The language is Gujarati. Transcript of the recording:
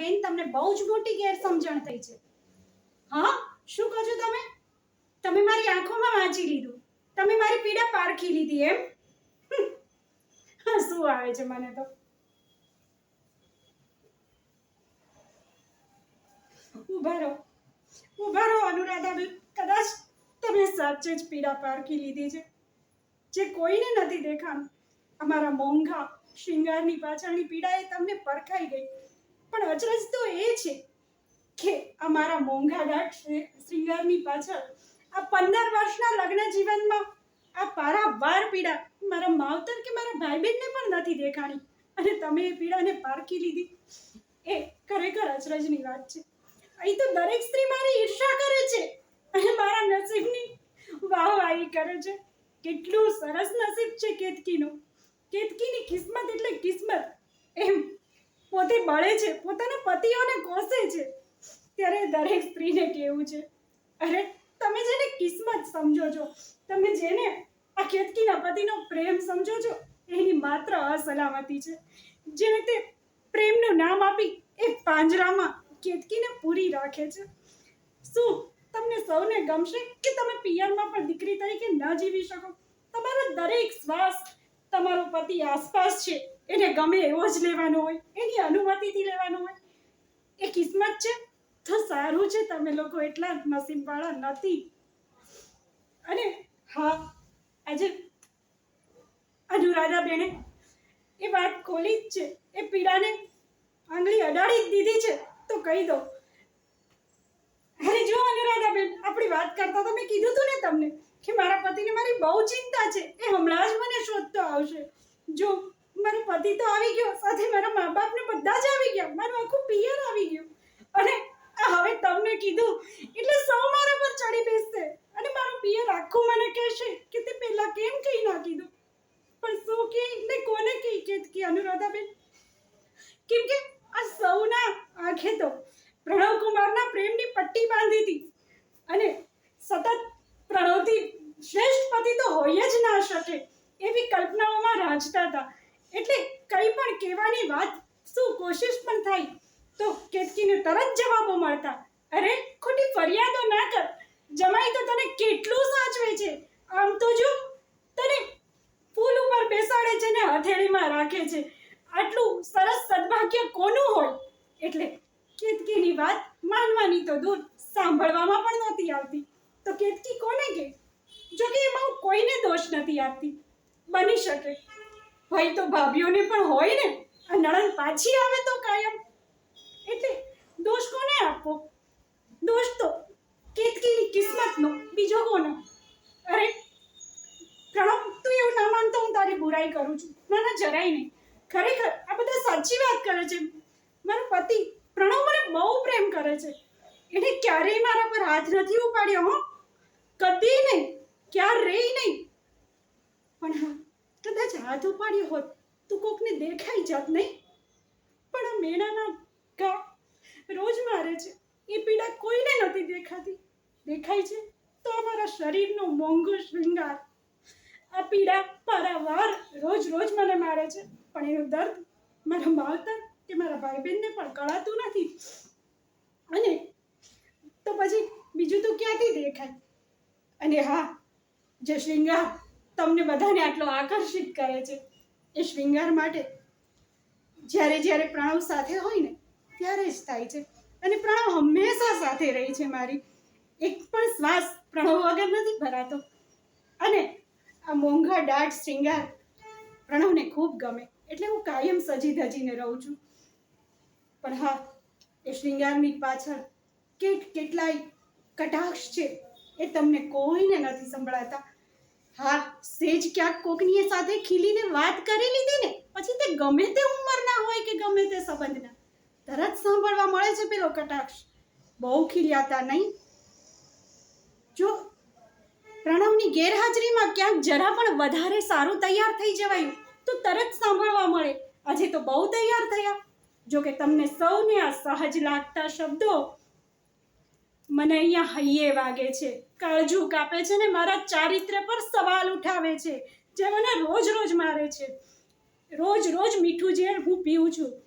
બેન તમને બહુ જ મોટી ગેરસમજણ થઈ છે. હા? શું કહો છો તમે? તમે મારી આંખોમાં વાંચી લીધું. તમે મારી પીડા પારખી લીધી એમ? શું આવે છે મને તો. ઊભા રહો. ઊભા રહો કદાચ તમે સાચે જ પીડા પારખી લીધી છે. જે કોઈને નથી દેખાણ અમારા મોંઘા, શિંગારની પાછળની પીડા એ તમને પરખાઈ ગઈ. પણ અચરજ તો એ છે કે અમારા મોંઘા ગાંઠ પાછળ આ પંદર વર્ષના લગ્ન જીવનમાં આ પારાવાર પીડા મારા માવતર કે મારા ભાઈ બહેનને પણ નથી દેખાણી. અને તમે એ પીડાને પારખી લીધી. એ ખરેખર અચરજની વાત છે. અહીં તો દરેક સ્ત્રી મારી ઈર્ષા કરે છે અને મારા નસીબની વાહવાહી કરે છે. કેટલું સરસ નસીબ છે કેતકીનું. કેતકીની કિસ્મત એટલે કિસ્મત. પોતે બળે છે, પોતાના પતિઓને કોસે છે. ત્યારે દરેક સ્ત્રીને કેવું છે? અરે, તમે જેને કિસ્મત સમજો છો, તમે જેને આ કેતકીના પતિનો પ્રેમ સમજો છો, એની માત્ર અસલામતી છે. જેને તે પ્રેમનું નામ આપી એ પાંજરામાં કેતકીને પૂરી રાખે છે. શું તમને સૌને ગમશે કે તમે પિયરમાં પણ દીકરી તરીકે ન જીવી શકો? તમારો દરેક શ્વાસ તમારો પતિ આસપાસ છે, એને ગમે એવો જ લેવાનો હોય, એની અનુમતિથી લેવાનો હોય. એ કિસ્મત છે? તો સારું છે, તમે લોકો એટલા નસીબવાળા નથી. અને હા, આજે અનુરાધા બેને એ વાત ખોલી જ છે. એ પીડાને આંગળી અડાડી દીધી છે, તો કહી દો. અરે જો અનુરાધા બેન આપણી વાત કરતા તો મેં કીધું તું ને તમને. કે મારા પતિને મારી બહુ ચિંતા છે. એ હમણાં જ મને શોધતો આવશે. જો, મારો પતિ તો આવી ગયો, સાથે મારા મા બાપને બધા જ આવી ગયા. મારું આખું પિયર આવી ગયું. અને હવે તમને કીધું, એટલે સૌ મારા પર ચડી બેસશે અને મારું પિયર આખું મને કહેશે કે તે પહેલા કેમ કહી ના કીધું પણ શું કે ને કોને કહી કે કે અનુરાધાબેન કેમ કે આ સૌના આંખે તો પ્રણવ કુમારના પ્રેમની પટ્ટી બાંધી હતી અને સતત પ્રણવથી શ્રેષ્ઠ હોય જ ના શકે એવી કલ્પનાઓમાં રાંચતા હતા. એટલે કંઈ પણ કહેવાની વાત શું કોશિશ પણ થાય તો કેતકીને તરત જવાબો મળતા, અરે, ખોટી ફરિયાદો ના કર. જમાઈ તો તને કેટલું સાચવે છે. આમ તો જો, તને ફૂલ ઉપર બેસાડે છે ને હથેળીમાં રાખે છે. આટલું સરસ સદભાગ્ય કોનું હોય? એટલે કેતકીની વાત માનવાની તો દૂર સાંભળવામાં પણ નહોતી આવતી. તો કેતકી કોને કે જો કે એમાં હું કોઈને દોષ નથી આપતી. બની શકે. ભાઈ તો ભાભીઓને પણ હોય ને, આ નણંદ પાછી આવે તો કાયમ. એટલે દોષ કોને આપવો? દોષ તો કેતકીની કિસ્મતનો, બીજો કોનો? અરે, પ્રણવ, તું એવું ના માનતો હું તારી બુરાઈ કરું છું. ના ના, જરાય નહીં. ખરેખર આ બધા સાચી વાત કરે છે. મારો પતિ, પ્રણવ મને બહુ પ્રેમ કરે છે. એને ક્યારેય મારા પર હાથ નથી ઉપાડ્યો, હો. કદી નહીં. ક્યારેય નહીં. પણ હા, કદાચ હાથ ઉપાડ્યો હોત તો કોકને દેખાઈ જાત નહીં. પણ આ મેળાના કા રોજ મારે છે. એ પીડા કોઈને નથી દેખાતી. દેખાય છે તો અમારા શરીરનો મોંઘો શૃંગાર. આ પીડા પારાવાર રોજ રોજ મને મારે છે. પણ એનું દર્દ મારા માવતર કે મારા ભાઈ બહેનને પણ કળાતું નથી. અને તો પછી બીજું તો ક્યાંથી દેખાય? અને હા જે શૃંગાર તમને બધાને આટલો આકર્ષિત કરે છે, એ શૃંગાર માટે જ્યારે જ્યારે પ્રણવ સાથે હોય ને, ત્યારે જ થાય છે. અને પ્રણવ હંમેશા સાથે રહી છે મારી. એક પણ શ્વાસ પ્રણવ વગર નથી ભરાતો. અને આ મોંઘા દાટ શૃંગાર પ્રણવને ખૂબ ગમે. એટલે હું કાયમ સજી ધજીને રહું છું. પણ હા, એ શૃંગારની પાછળ કેટ કેટલાય કટાક્ષ છે, એ તમને કોઈને નથી સંભળાતા. હા, સેજ ક્યાંક કોકની સાથે ખીલીને વાત કરી લીધી ને, પછી તે ગમે તે ઉંમરના હોય કે ગમે તે સંબંધના. તરત સાંભળવા મળે છે પેલો કટાક્ષ. બહુ ખીલ્યાતા નહીં. જો, પ્રણવની ગેરહાજરીમાં ક્યાંક જરા પણ વધારે સારું તૈયાર થઈ જવાયું, તો તરત સાંભળવા મળે. આજે તો બહુ તૈયાર થયા. જો કે તમને સૌને આ સહજ લાગતા શબ્દો મને અહીંયા હૈયે વાગે છે. કાળજું કાપે છે ને મારા ચારિત્ર્ય પર સવાલ ઉઠાવે છે. જે મને રોજ રોજ મારે છે. રોજ રોજ મીઠું ઝેર હું પીઉં છું.